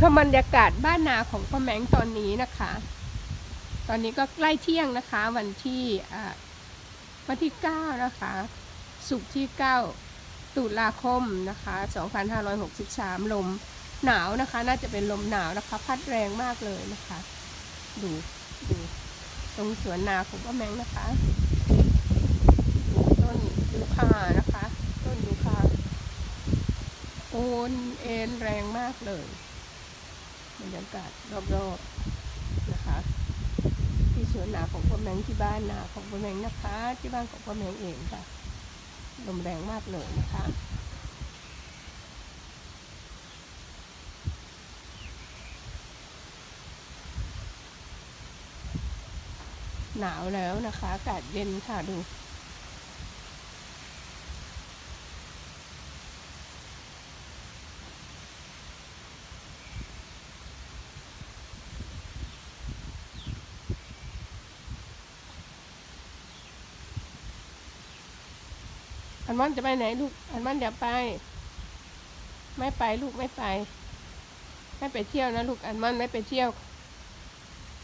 ชมบรรยากาศบ้านนาของป้าแมงตอนนี้นะคะ ตอนนี้ก็ใกล้เที่ยงนะคะ วันที่วันที่ 9 นะคะ สุกที่ 9 ตุลาคมนะคะ 2563 ลมหนาวนะคะ น่าจะเป็นลมหนาวนะคะ พัดแรงมากเลยนะคะ ดูดูตรงสวนนาของป้าแมงนะคะดูต้นยูคานะคะ ต้นยูคาโอนเอ็นแรงมากเลย บรรยากาศรอบๆนะคะ ที่สวนนาของป้าแมงที่บ้านนาของป้าแมงนะคะ ที่บ้านของป้าแมงเองค่ะลมแรงมากเลยนะคะหนาวแล้วนะคะ อากาศเย็นค่ะดู อันมันจะไปไหนลูก อันมันอย่าไป ไม่ไปลูกไม่ไป ไม่ไปเที่ยวนะลูก อันมันไม่ไปเที่ยว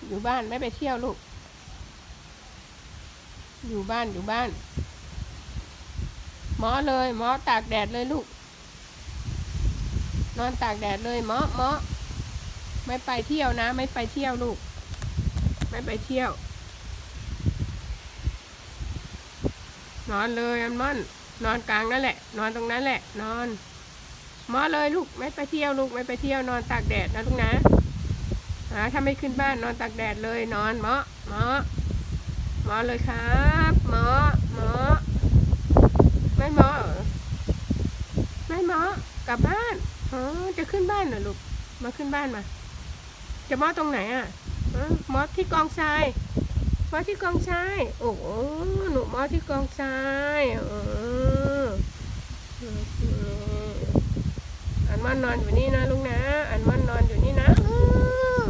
อยู่บ้านไม่ไปเที่ยวลูก อยู่บ้านอยู่บ้าน หมอเลยหมอตากแดดเลยลูก นอนตากแดดเลยหมอหมอไม่ไปเที่ยวนะ ไม่ไปเที่ยวลูก ไม่ไปเที่ยวนอนเลยอันมัน นอนกลางนั่นแหละ นอนตรงนั้นแหละ นอนมอเลยลูกไม่ไปเที่ยวลูกไม่ไปเที่ยวนอนตากแดดนะลูกนะอ่าถ้าไม่ขึ้นบ้านนอนตากแดดเลยนอนมอมอมอเลยครับมอมอไม่มอเหรอไม่มอกลับบ้านอ๋อจะขึ้นบ้านเหรอลูกมาขึ้นบ้านมา จะมอตรงไหนอะอ๋อหมอที่กองทราย มอที่กองทราย โอ้หนูมอที่กองทรายเอออันมันนอนอยู่นี่นะลุงนะ อันมันนอนอยู่นี่นะ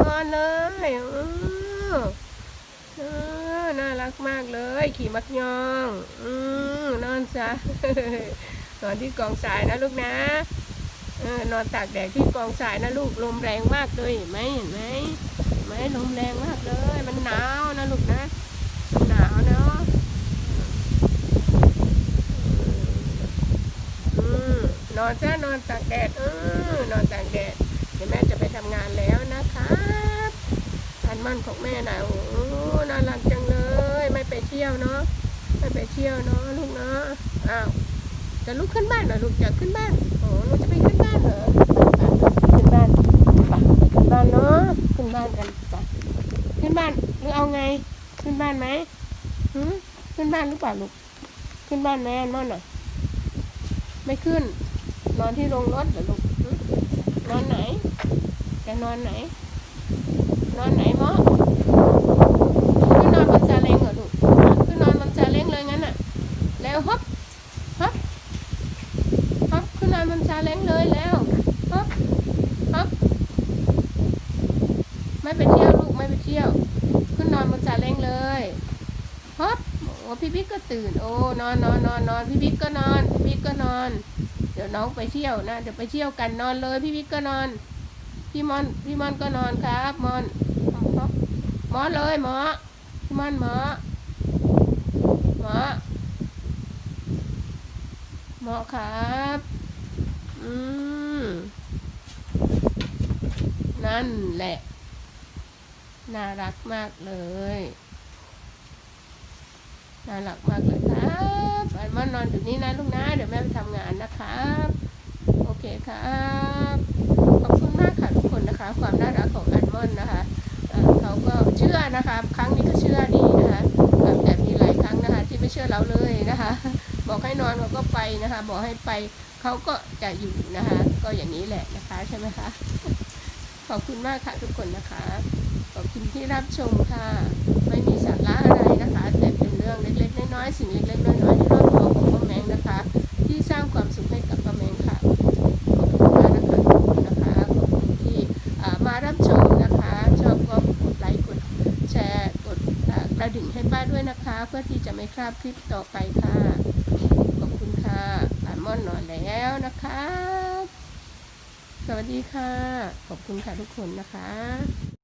นอนเลยเออเออน่ารักมากเลย ขี่มักยอง อืมนอนซะนอนที่กองทรายนะลูกนะ เออนอนตากแดดที่กองทรายนะลูกลมแรงมากเลยเห็นไหมเห็นไหมเห็นไหมลมแรงมากเลย มันหนาวนะลูกนะหนาวเนาะนอนซะนอนตากแดดเออนอนตากแดดเดี๋ยวแม่จะไปทำงานแล้วนะครับอันมั่นของแม่นะโอ้โหน่ารักจังเลย ไม่ไปเที่ยวเนาะไม่ไปเที่ยวเนาะลูกเนาะอ้าว จะลุกขึ้นบ้านเหรอลูกจะขึ้นบ้านโอ้หนูจะไปขึ้นบ้านเหรอขึ้นบ้านไปขึ้นบ้านเนาะขึ้นบ้านกันไปขึ้นบ้านหรือเอาไง ขึ้นบ้านไหมหืขึ้นบ้านหรือเปล่าลูกขึ้นบ้านแม่นอนหน่อยไม่ขึ้น นอนที่โรงรถเหรอลูกนอนไหนจะนอนไหน นอนไหนมอขึ้นนอนบนซาเล้งเหรอลูกฮะขึ้นนอนบนซาเล้งเลยงั้นน่ะ แล้วฮอปฮอปฮอปขึ้นนอนบนซาเล้งเลยแล้วฮอปฮอป ไม่ไปเที่ยวลูกไม่ไปเที่ยว ขึ้นนอนบนซาเล้งเลยฮอปโอ้พี่บิ๊กก็ตื่น โอ้นอนนอนนอนนอนพี่บิ๊กก็นอนพี่บิ๊กก็นอน เดี๋ยวน้องไปเที่ยวนะเดี๋ยวไปเที่ยวกันนอนเลย พี่บิ๊กก็นอน พี่มอนพี่มอนก็นอนครับมอนฮอปหมอเลยหมอพี่มอนหมอหมอหมอครับอืมนั่นแหละ น่ารักมากเลย น่ารักมากเลยครับอันมอนนอนอยู่นี่นะลูกนะ เดี๋ยวแม่ไปทำงานนะครับ โอเคครับขอบคุณมากค่ะทุกคนนะคะ ความน่ารักของอันมอนนะคะเเขาก็เชื่อนะคะ ครั้งนี้ก็เชื่อดีนะคะแต่มีหลายครั้งนะคะ ที่ไม่เชื่อเราเลยนะคะ บอกให้นอนเขาก็ไปนะคะ บอกให้ไปเขาก็จะอยู่นะคะ ก็อย่างนี้แหละนะคะใช่ไหมคะ ขอบคุณมากค่ะทุกคนนะคะ ขอบคุณที่รับชมค่ะ ไม่มีสาระอะไรนะคะ แต่เป็นเรื่องเล็กๆน้อยๆสิ่งเล็กๆน้อยๆในรอบตัวของป้าแมงนะคะ ที่สร้างความสุขให้กับป้าแมงค่ะขอบคุณมากนะคะขอบคุณนะคะขอบคุณที่มารับชมนะคะชอบก็กดไลค์กดแชร์กดกระดิ่งให้ป้าด้วยนะคะ เพื่อที่จะไม่พลาดคลิปต่อไปค่ะขอบคุณค่ะอ่านม่อนนอนแล้วนะคะสวัสดีค่ะ ขอบคุณค่ะทุกคนนะคะ